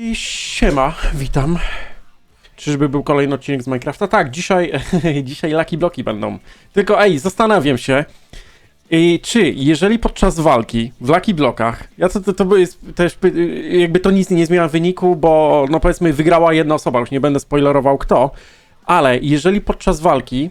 I siema, witam. Czyżby był kolejny odcinek z Minecrafta? Tak, dzisiaj, dzisiaj Lucky Bloki będą. Tylko ej, zastanawiam się, i czy jeżeli podczas walki w Lucky Blokach, ja to, to, to jest też, jakby to nic nie zmienia wyniku, bo no powiedzmy wygrała jedna osoba, już nie będę spoilerował kto, ale jeżeli podczas walki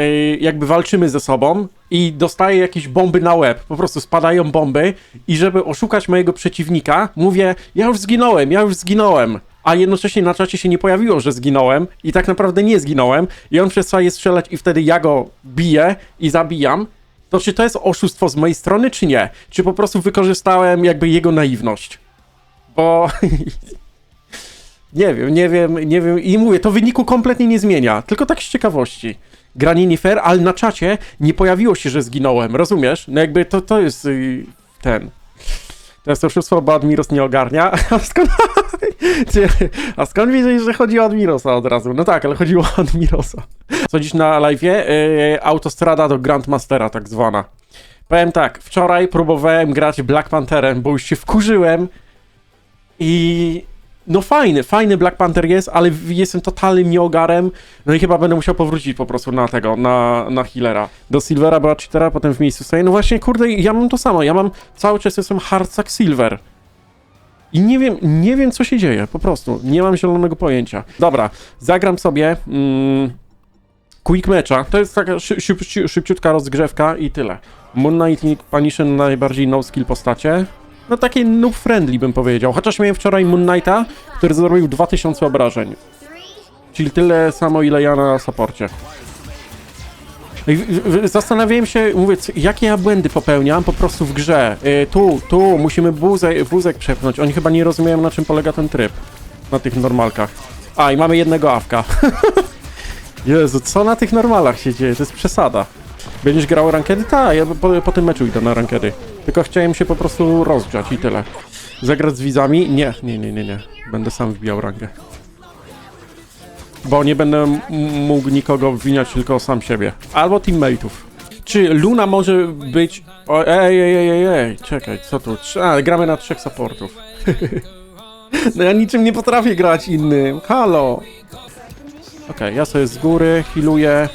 y, jakby walczymy ze sobą i dostaję jakieś bomby na łeb, po prostu spadają bomby i żeby oszukać mojego przeciwnika, mówię, ja już zginąłem, ja już zginąłem, a jednocześnie na czacie się nie pojawiło, że zginąłem i tak naprawdę nie zginąłem i on przestaje strzelać i wtedy ja go biję i zabijam, to czy to jest oszustwo z mojej strony, czy nie? Czy po prostu wykorzystałem jakby jego naiwność? Bo... nie wiem, nie wiem, nie wiem i mówię, to wyniku kompletnie nie zmienia, tylko tak z ciekawości. Granie nie fair, ale na czacie nie pojawiło się, że zginąłem, rozumiesz? No jakby to, to jest yy, ten... To jest oszustwo, bo Admiros nie ogarnia. A skąd, a skąd wiedzieć, że chodzi o Admirosa od razu? No tak, ale chodziło o Admirosa. Co dziś na live'ie? Yy, autostrada do Grandmastera tak zwana. Powiem tak, wczoraj próbowałem grać Black Pantherem, bo już się wkurzyłem i no fajny, fajny Black Panther jest, ale jestem totalnym nieogarem, no i chyba będę musiał powrócić po prostu na tego, na, na healera. Do Silvera była cheatera, potem w miejscu stoję, no właśnie, kurde, ja mam to samo, ja mam, cały czas jestem hardsack Silver. I nie wiem, nie wiem co się dzieje, po prostu, nie mam zielonego pojęcia. Dobra, zagram sobie mm, quick matcha, to jest taka szy, szyb, szybciutka rozgrzewka i tyle. Moon Knight najbardziej no skill postacie. No takie noob friendly bym powiedział. Chociaż miałem wczoraj Moon Knighta, który zrobił 2000 obrażeń. Czyli tyle samo ile ja na saporcie. Zastanawiałem się, mówię, jakie ja błędy popełniam po prostu w grze. Y, tu, tu, musimy wózek, wózek przepchnąć. Oni chyba nie rozumieją, na czym polega ten tryb. Na tych normalkach. A, i mamy jednego awka. Jezu, co na tych normalach się dzieje? To jest przesada. Będziesz grał rankedy? Tak, ja po, po tym meczu idę na rankedy. Tylko chciałem się po prostu rozgrzać i tyle. Zagrać z widzami? Nie, nie, nie, nie, nie. Będę sam wbijał rankę. Bo nie będę mógł nikogo obwiniać, tylko sam siebie. Albo teammateów. Czy Luna może być... O, ej, ej, ej, ej, czekaj, co tu? A, gramy na trzech supportów. no ja niczym nie potrafię grać innym. Halo! Okej, ja sobie z góry healuję.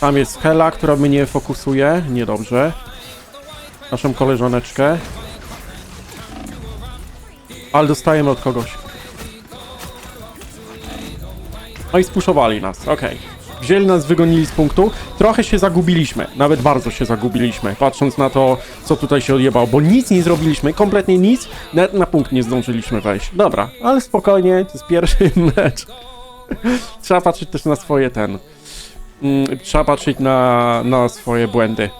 Tam jest Hela, która mnie fokusuje. Niedobrze. Naszą koleżaneczkę. Ale dostajemy od kogoś. No i spuszowali nas, okej. Wzięli nas, wygonili z punktu. Trochę się zagubiliśmy, nawet bardzo się zagubiliśmy, patrząc na to, co tutaj się odjebało, bo nic nie zrobiliśmy, kompletnie nic, nawet na punkt nie zdążyliśmy wejść. Dobra, ale spokojnie, to jest pierwszy mecz. Trzeba patrzeć też na swoje ten. Mm, trzeba patrzeć na, na swoje błędy.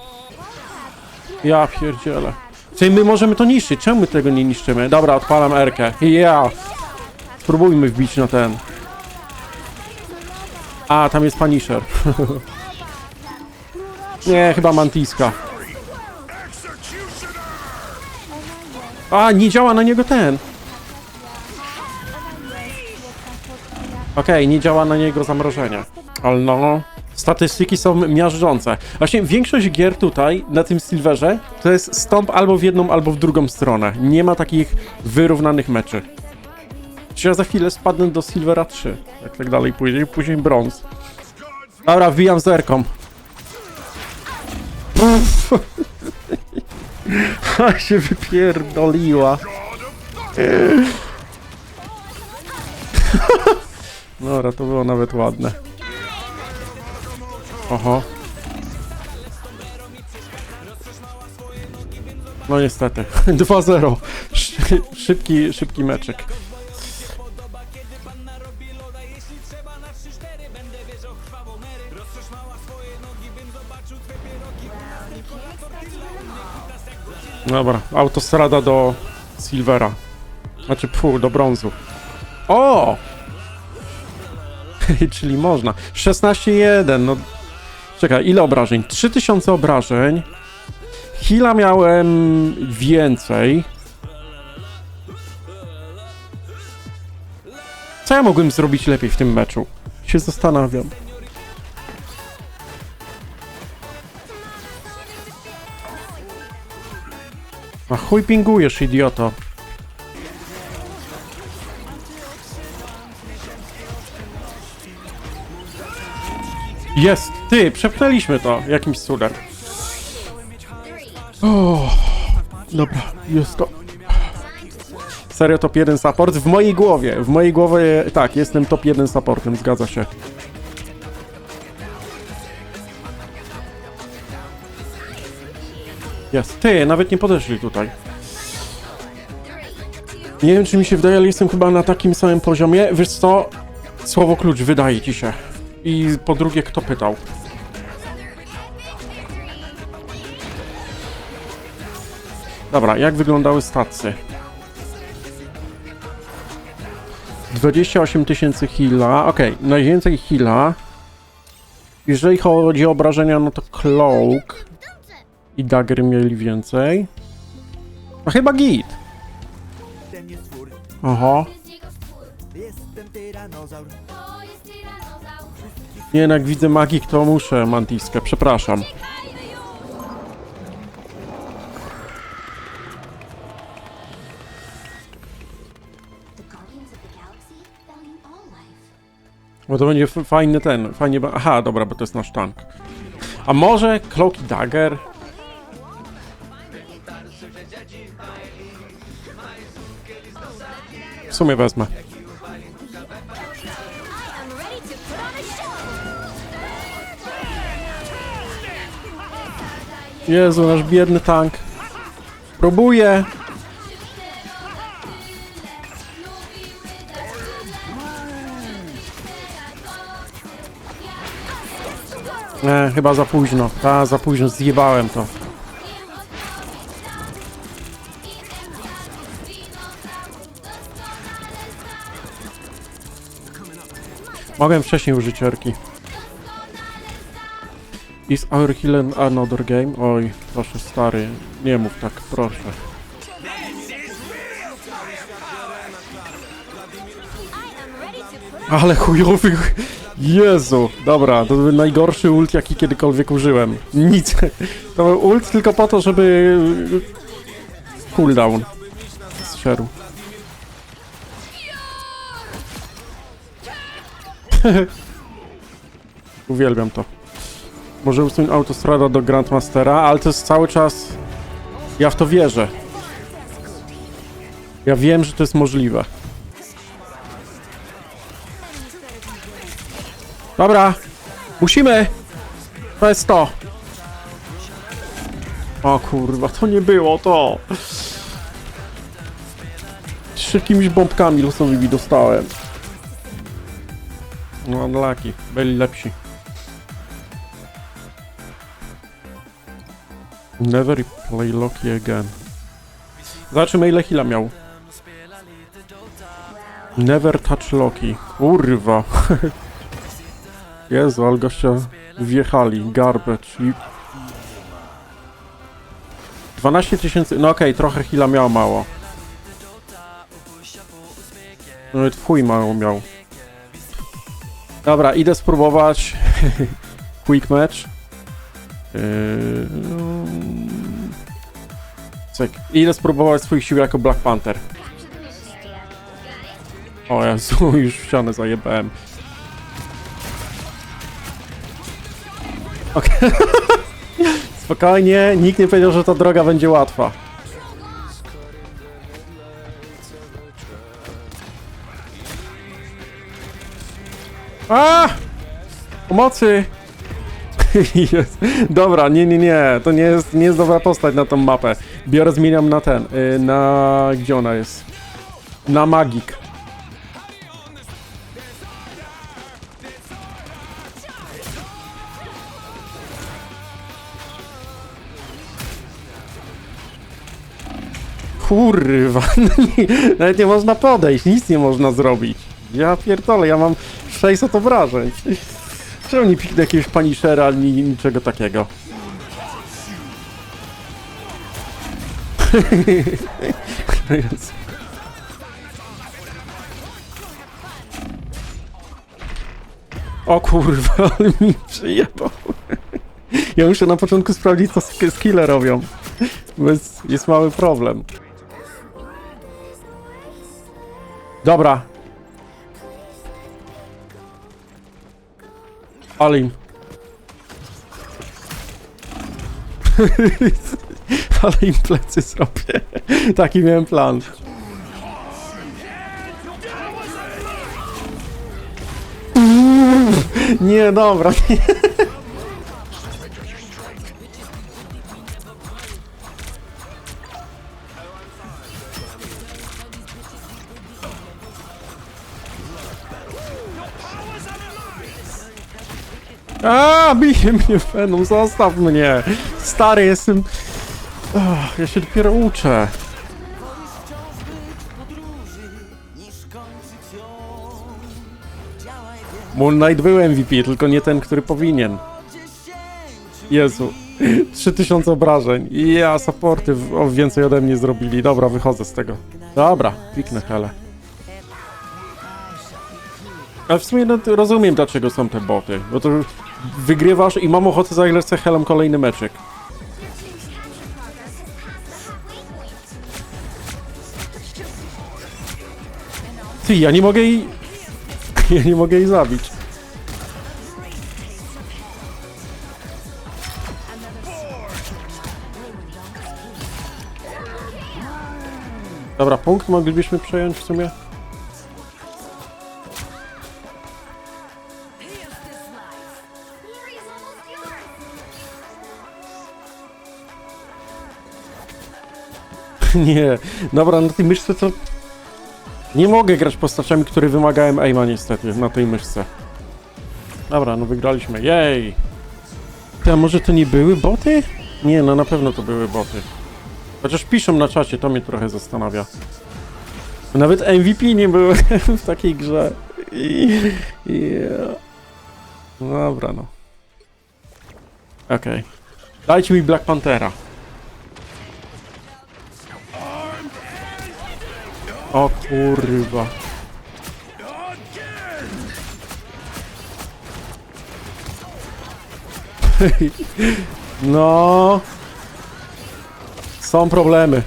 Ja pierdzielę. Czyli my możemy to niszczyć, czemu my tego nie niszczymy? Dobra, odpalam Erkę. Ja. Spróbujmy wbić na ten. A, tam jest Punisher. nie, chyba Mantiska. A, nie działa na niego ten. Okej, nie działa na niego zamrożenie. Ale no, statystyki są miażdżące. Właśnie większość gier tutaj, na tym Silverze, to jest stąp albo w jedną, albo w drugą stronę. Nie ma takich wyrównanych meczy. Czy ja za chwilę spadnę do Silvera 3, jak tak dalej pójdzie, później brąz. Dobra, wbijam z erką. A się wypierdoliła. Dobra, to było nawet ładne. Oho. No niestety. 2-0. Szy- Szybki, szybki meczek. Dobra, autostrada do Silvera. Znaczy, pół, do brązu. O! Czyli można. 16-1, no. Czekaj, ile obrażeń? 3000 obrażeń. Hila miałem więcej. Co ja mogłem zrobić lepiej w tym meczu? Się zastanawiam. A chuj pingujesz, idioto. Jest! Ty, przepchnęliśmy to jakimś cudem. Dobra, jest to. Serio top 1 support? W mojej głowie, w mojej głowie, tak, jestem top 1 supportem, zgadza się. Jest. Ty, nawet nie podeszli tutaj. Nie wiem, czy mi się wydaje, ale jestem chyba na takim samym poziomie. Wiesz co? Słowo klucz wydaje ci się. I po drugie, kto pytał? Dobra, jak wyglądały stacje? 28 tysięcy heala. Okej, najwięcej heala. Jeżeli chodzi o obrażenia, no to Cloak i Dagger mieli więcej. No chyba git. Spór, jestem. Nie, jak widzę magik, to muszę mantiskę, przepraszam. Bo to będzie fajny ten, fajnie... Aha, dobra, bo to jest nasz tank. A może Cloak i Dagger? W sumie wezmę. Jezu, nasz biedny tank. Próbuję. Nie, chyba za późno. Ta, za późno, zjebałem to. Mogłem wcześniej użyć erki. Is our healer another game? Oj, proszę stary, nie mów tak, proszę. Ale chujowy... Jezu, dobra, to był najgorszy ult, jaki kiedykolwiek użyłem. Nic. To był ult tylko po to, żeby... Cooldown. Zszedł. Uwielbiam to. Może usuń autostrada do Grandmastera, ale to jest cały czas... Ja w to wierzę. Ja wiem, że to jest możliwe. Dobra, musimy! To jest to! O kurwa, to nie było to! Szybkimiś bombkami losowymi dostałem. No, unlucky. Byli lepsi. Never play Loki again. Zobaczymy ile heala miał. Never touch Loki. Kurwa. Jezu, ale gościa wjechali. Garbage i... 12 tysięcy... No okej, trochę heala miał mało. Nawet chuj mało miał. Dobra, idę spróbować. Quick match. Yy... Cyk. Idę spróbować swoich sił jako Black Panther. O Jezu, już w ścianę zajebałem. Okej. Spokojnie, nikt nie powiedział, że ta droga będzie łatwa. A! Pomocy! Jest. Dobra, nie, nie, nie, to nie jest, nie jest dobra postać na tą mapę. Biorę, zmieniam na ten, y, na... gdzie ona jest? Na Magik. Kurwa, no nawet nie można podejść, nic nie można zrobić. Ja pierdolę, ja mam 600 obrażeń. Czemu nie piknę jakiegoś Punishera, ani niczego takiego? O kurwa, ale mi przyjebał. Ja muszę na początku sprawdzić, co sk- skille robią. Bo jest, jest mały problem. Dobra. Palin. Ale im plecy zrobię. Taki miałem plan. Nie, dobra. Nie. A, bije mnie Venom, zostaw mnie. Stary jestem. Ach, ja się dopiero uczę. Moon Knight był MVP, tylko nie ten, który powinien. Jezu. 3000 obrażeń. Ja, supporty o więcej ode mnie zrobili. Dobra, wychodzę z tego. Dobra, kliknę hele. Ale w sumie no, rozumiem, dlaczego są te boty. Bo to wygrywasz i mam ochotę zagrać z helem kolejny meczek. Ty, ja nie mogę jej... Ja nie mogę jej zabić. Dobra, punkt moglibyśmy przejąć w sumie. Nie, dobra, na tej myszce to... Nie mogę grać postaciami, które wymagają aima niestety, na tej myszce. Dobra, no wygraliśmy, jej! Ty, a może to nie były boty? Nie, no na pewno to były boty. Chociaż piszą na czacie, to mnie trochę zastanawia. Nawet MVP nie były w takiej grze. Yeah. Dobra, no. Okej. Dajcie mi Black Panthera. O kurwa. No. Są problemy.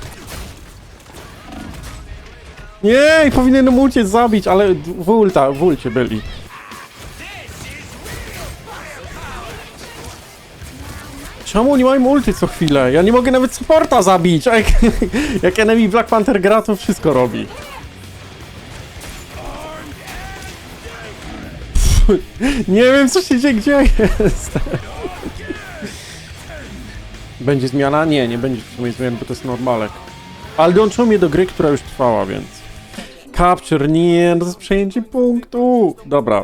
Nie, powinienem uciec, zabić, ale w ulta, w ulcie byli. Czemu nie mają ulty co chwilę? Ja nie mogę nawet supporta zabić. Jak, jak enemy Black Panther gra, to wszystko robi. Nie wiem co się dzieje, gdzie jest. Będzie zmiana? Nie, nie będzie w sumie zmian, bo to jest normalek. Ale dołączył mnie do gry, która już trwała, więc... Capture, nie, no to jest przejęcie punktu. Dobra.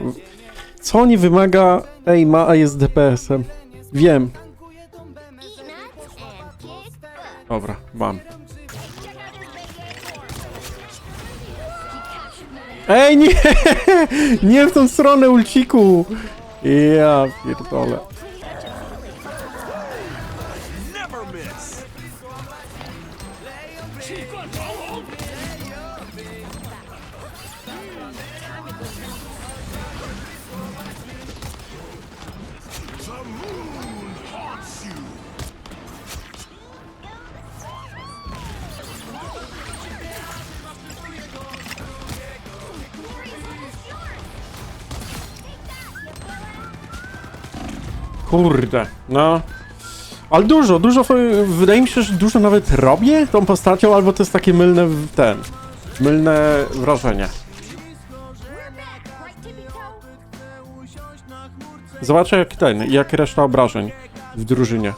Co nie wymaga aima, a jest DPS-em? Wiem. Dobra, mam. Ej, nie! Nie w tą stronę, ulciku! Ja pierdolę. Kurde, no. Ale dużo, dużo, wydaje mi się, że dużo nawet robię tą postacią, albo to jest takie mylne ten, mylne wrażenie. Zobaczę jak ten, jak reszta obrażeń w drużynie.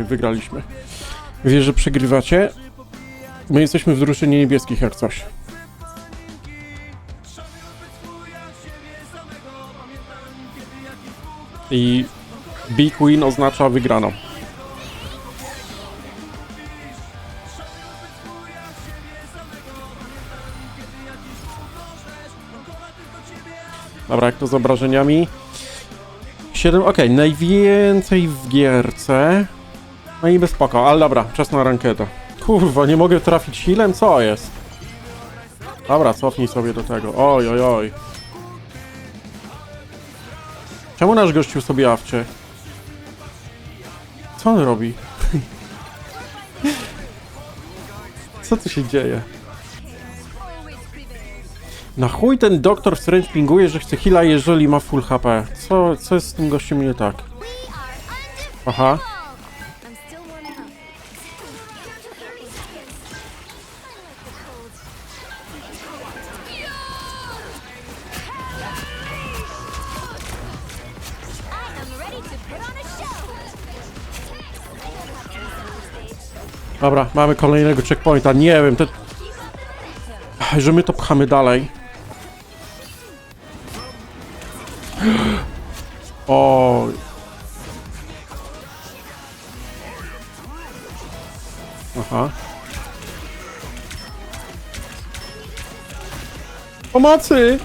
I wygraliśmy. Wiesz, że przegrywacie? My jesteśmy w drużynie niebieskich jak coś. I Big Win oznacza wygraną. Dobra, jak to z obrażeniami? 7, okej, najwięcej w gierce. No i bez spoko, ale dobra, czas na ranketa. Kurwa, nie mogę trafić healem? Co jest? Dobra, cofnij sobie do tego. Oj, oj, oj. Czemu nasz gościu sobie awczy? Co on robi? Co tu się dzieje? Na chuj ten doktor Strange pinguje, że chce heala, jeżeli ma full HP. Co, co jest z tym gościem nie tak? Aha. Dobra, mamy kolejnego checkpointa. Nie wiem, to... Ach, Że my to pchamy dalej. O. Aha. Pomocy!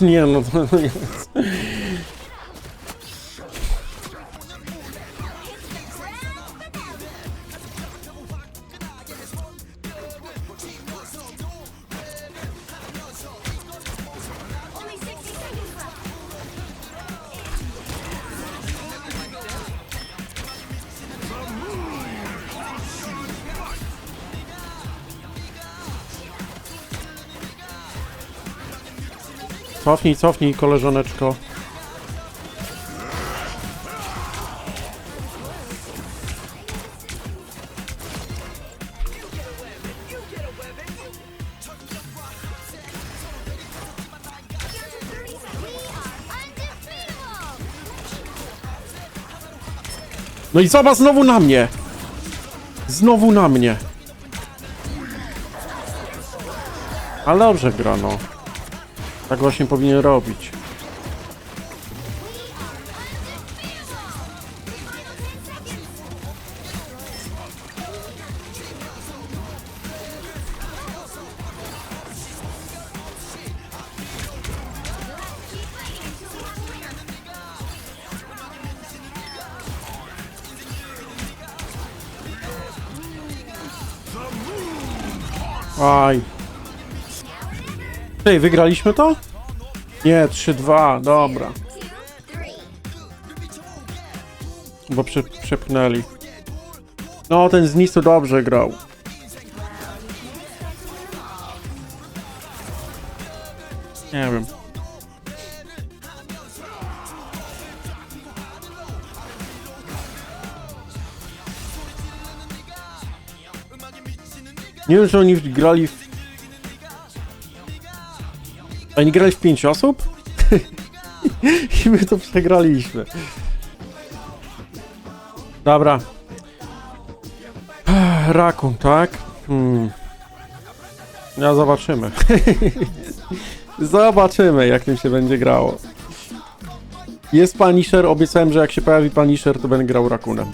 Nie no, to jest... Cofnij, cofnij, undefeatable. No i zobacz, znowu na mnie! Znowu na mnie. Ale dobrze gra, no. Tak właśnie powinien robić. Aj. Ty, wygraliśmy to? Nie, 3-2, dobra. Bo prze, przepchnęli. No, ten z Nisu dobrze grał. Nie wiem. Nie wiem, czy oni grali w... Oni grali w 5 osób? I my to przegraliśmy. Dobra. Rakun, tak? Hmm. Ja zobaczymy. zobaczymy, jak tym się będzie grało. Jest Punisher, obiecałem, że jak się pojawi Punisher, to będę grał Rakunem.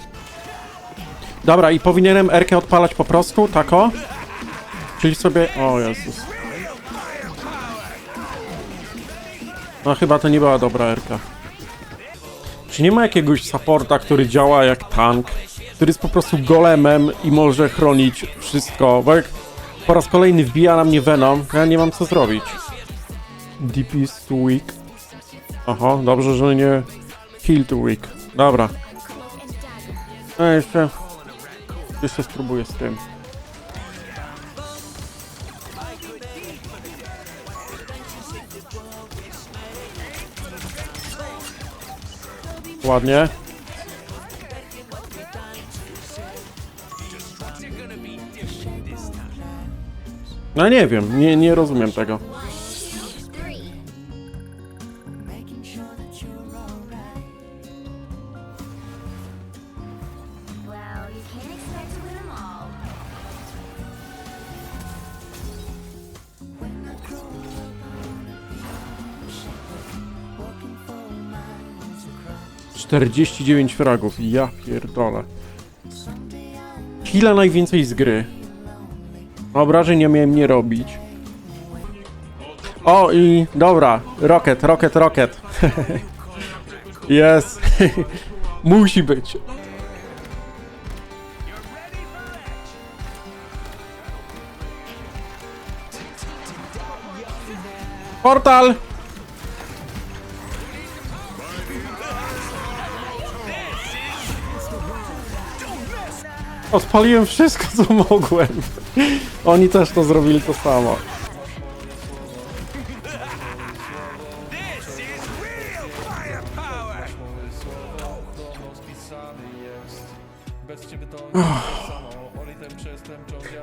Dobra, i powinienem Erkę odpalać po prostu, tako? Czyli sobie... O Jezus. No chyba to nie była dobra Erka. Czy nie ma jakiegoś supporta, który działa jak tank? Który jest po prostu golemem i może chronić wszystko? Bo jak po raz kolejny wbija na mnie Venom, ja nie mam co zrobić. Deep is too weak. Aha, dobrze, że nie heal too weak. Dobra. No jeszcze... Jeszcze spróbuję z tym. Ładnie. No nie wiem, nie, nie rozumiem tego. 49 fragów, ja pierdolę. Chwila najwięcej z gry. Obrażeń nie miałem nie robić. O i dobra, rocket, rocket, rocket. Jest. Musi być. Portal! Odpaliłem wszystko, co mogłem. Oni też to zrobili to samo.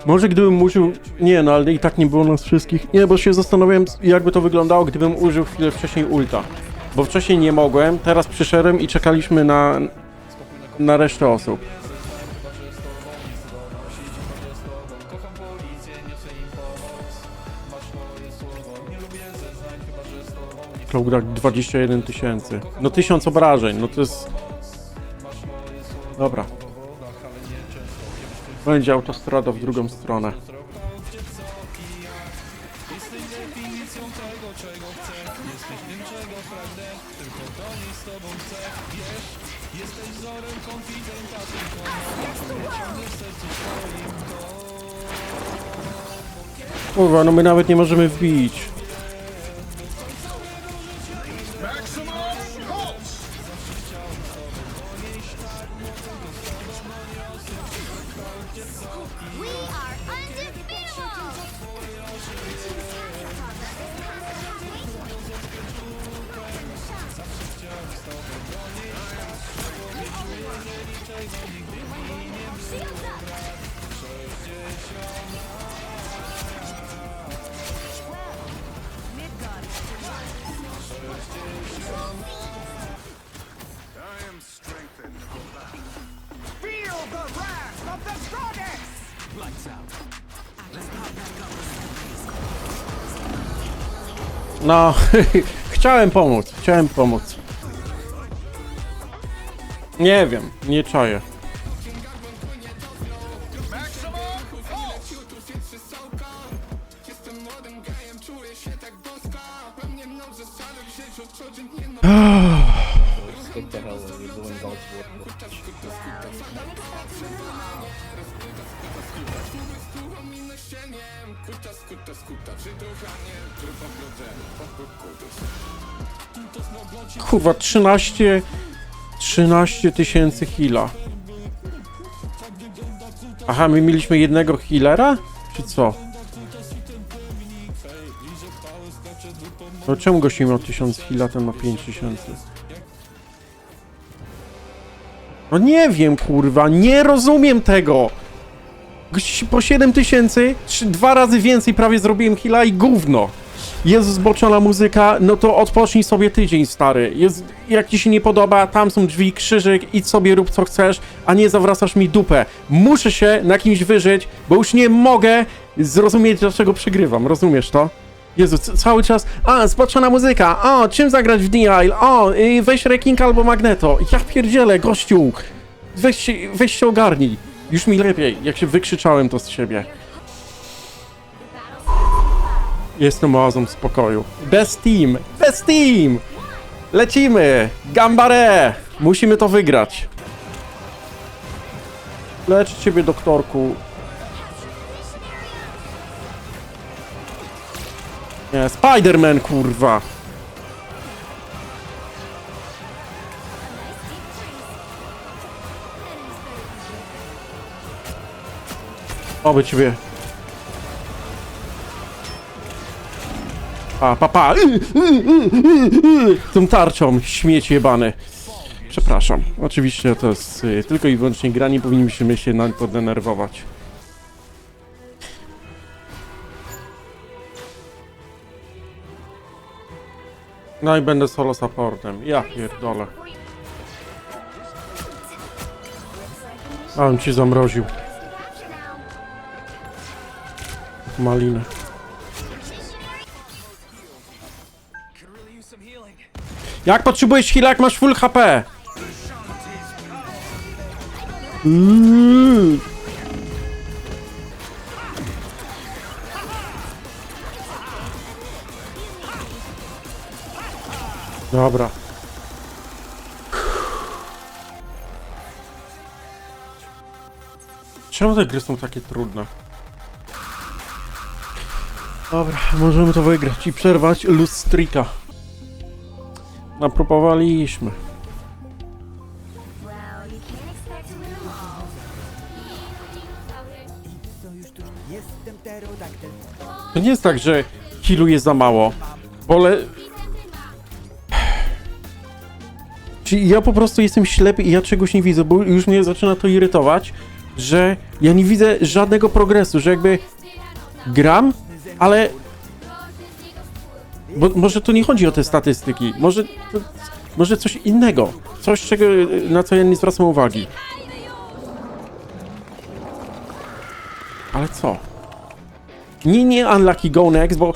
Może gdybym użył... Nie, no ale i tak nie było nas wszystkich. Nie, bo się zastanawiałem, jakby to wyglądało, gdybym użył chwilę wcześniej ulta. Bo wcześniej nie mogłem, teraz przyszedłem i czekaliśmy na... na resztę osób. Cloudach 21 tysięcy. No tysiąc obrażeń, no to jest... Dobra. Będzie autostrada w drugą stronę. Kurwa, no my nawet nie możemy wbić. No, chciałem pomóc, chciałem pomóc. Nie wiem, nie czaję. Kurwa, 13... 13 tysięcy heala. Aha, my mieliśmy jednego healera? Czy co? No czemu gość miał 1000 heala, ten ma 5000? No nie wiem, kurwa, nie rozumiem tego! Po 7000, trzy, dwa razy więcej prawie zrobiłem heala i gówno! Jest zboczona muzyka, no to odpocznij sobie tydzień, stary. Jest, jak ci się nie podoba, tam są drzwi, krzyżyk, idź sobie rób co chcesz, a nie zawracasz mi dupę. Muszę się na kimś wyżyć, bo już nie mogę zrozumieć, dlaczego przegrywam. Rozumiesz to? Jezu, cały czas, a, zboczona muzyka, o, czym zagrać w D-Isle, o, y, weź Reking albo Magneto. Ja pierdzielę, gościu, weź weź się ogarnij. Już mi lepiej, jak się wykrzyczałem to z siebie. Jestem oazą spokoju. Best team! Best team! Lecimy! Gambare! Musimy to wygrać. Lecz ciebie, doktorku. Nie, Spider-Man, kurwa! Oby ciebie. Pa, pa, pa. Y, y, y. Tą tarczą, śmieć jebany. Przepraszam. Oczywiście to jest tylko i wyłącznie gra, nie powinniśmy się na to denerwować. No i będę solo supportem. Ja pierdolę. A on ci zamroził. Malinę. Jak potrzebujesz heal, jak masz full HP? Mm. Dobra. Czemu te gry są takie trudne? Dobra, możemy to wygrać i przerwać lustrika. Pterodaktyl. To nie jest tak, że healu jest za mało. Wolę... Czyli ja po prostu jestem ślepy i ja czegoś nie widzę, bo już mnie zaczyna to irytować, że ja nie widzę żadnego progresu, że jakby gram, ale bo może to nie chodzi o te statystyki, może, to, może coś innego, coś czego, na co ja nie zwracam uwagi. Ale co? Nie, nie Unlucky Go Next, bo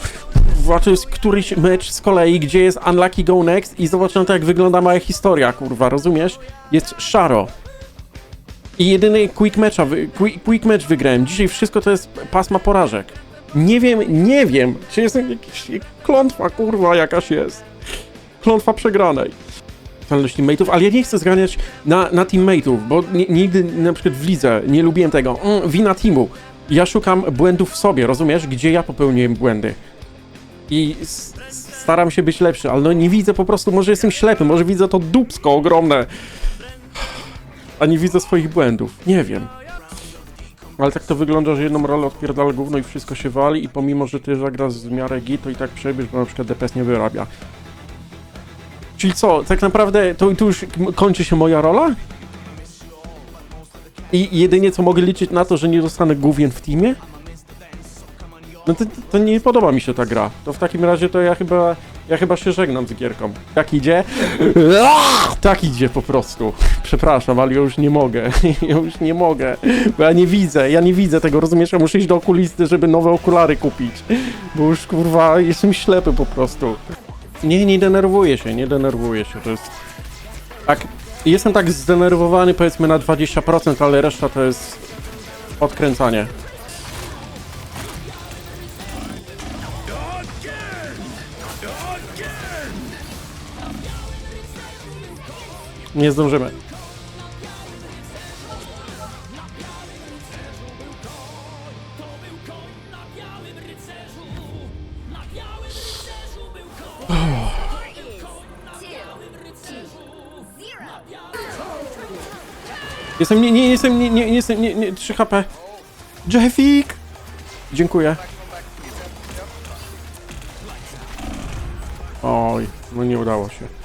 jest któryś mecz z kolei, gdzie jest Unlucky Go Next i zobacz na to, jak wygląda moja historia, kurwa, rozumiesz? Jest szaro. I jedyny quick matcha, quick, quick match wygrałem. Dzisiaj wszystko to jest pasma porażek. Nie wiem, nie wiem, czy jest jakiś klątwa, kurwa, jakaś jest. Klątwa przegranej. Mentalność teammateów, ale ja nie chcę zganiać na, na teammateów, bo ni- nigdy na przykład w lidze nie lubiłem tego. Mm, wina teamu. Ja szukam błędów w sobie, rozumiesz? Gdzie ja popełniłem błędy. I staram się być lepszy, ale no nie widzę po prostu, może jestem ślepy, może widzę to dupsko ogromne, a nie widzę swoich błędów. Nie wiem. Ale tak to wygląda, że jedną rolę odpierdala gówno i wszystko się wali i pomimo, że ty zagrasz w miarę git, to i tak przejdziesz, bo na przykład DPS nie wyrabia. Czyli co, tak naprawdę to tu już kończy się moja rola? I jedynie co mogę liczyć na to, że nie dostanę główien w teamie? No to, to nie podoba mi się ta gra. To w takim razie to ja chyba, ja chyba się żegnam z gierką. Tak idzie? Tak idzie po prostu. Przepraszam, ale już nie mogę. Ja już nie mogę. Bo ja nie widzę, ja nie widzę tego, rozumiesz? Ja muszę iść do okulisty, żeby nowe okulary kupić. Bo już kurwa jestem ślepy po prostu. Nie, nie denerwuję się, nie denerwuję się. To jest. Tak. Jestem tak zdenerwowany powiedzmy na 20%, ale reszta to jest odkręcanie. Nie zdążymy. Jestem, nie, nie, jestem, nie, nie, jestem, nie, nie, 3 HP. Jeffik! Dziękuję. Oj, no nie udało się.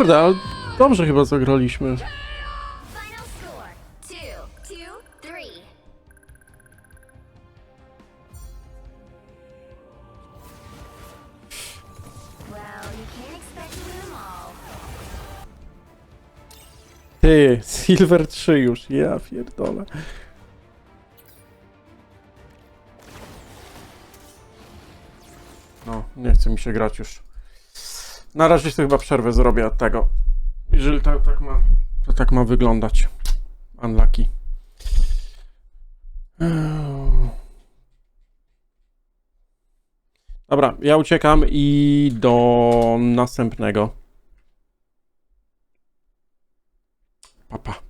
Kurde, ale dobrze chyba zagraliśmy. Ty, Silver 3 już, ja pierdolę. No, nie chce mi się grać już. Na razie to chyba przerwę zrobię od tego. Jeżeli to tak ma, to tak ma wyglądać. Unlucky. Eee. Dobra, ja uciekam i do następnego. Papa. Pa.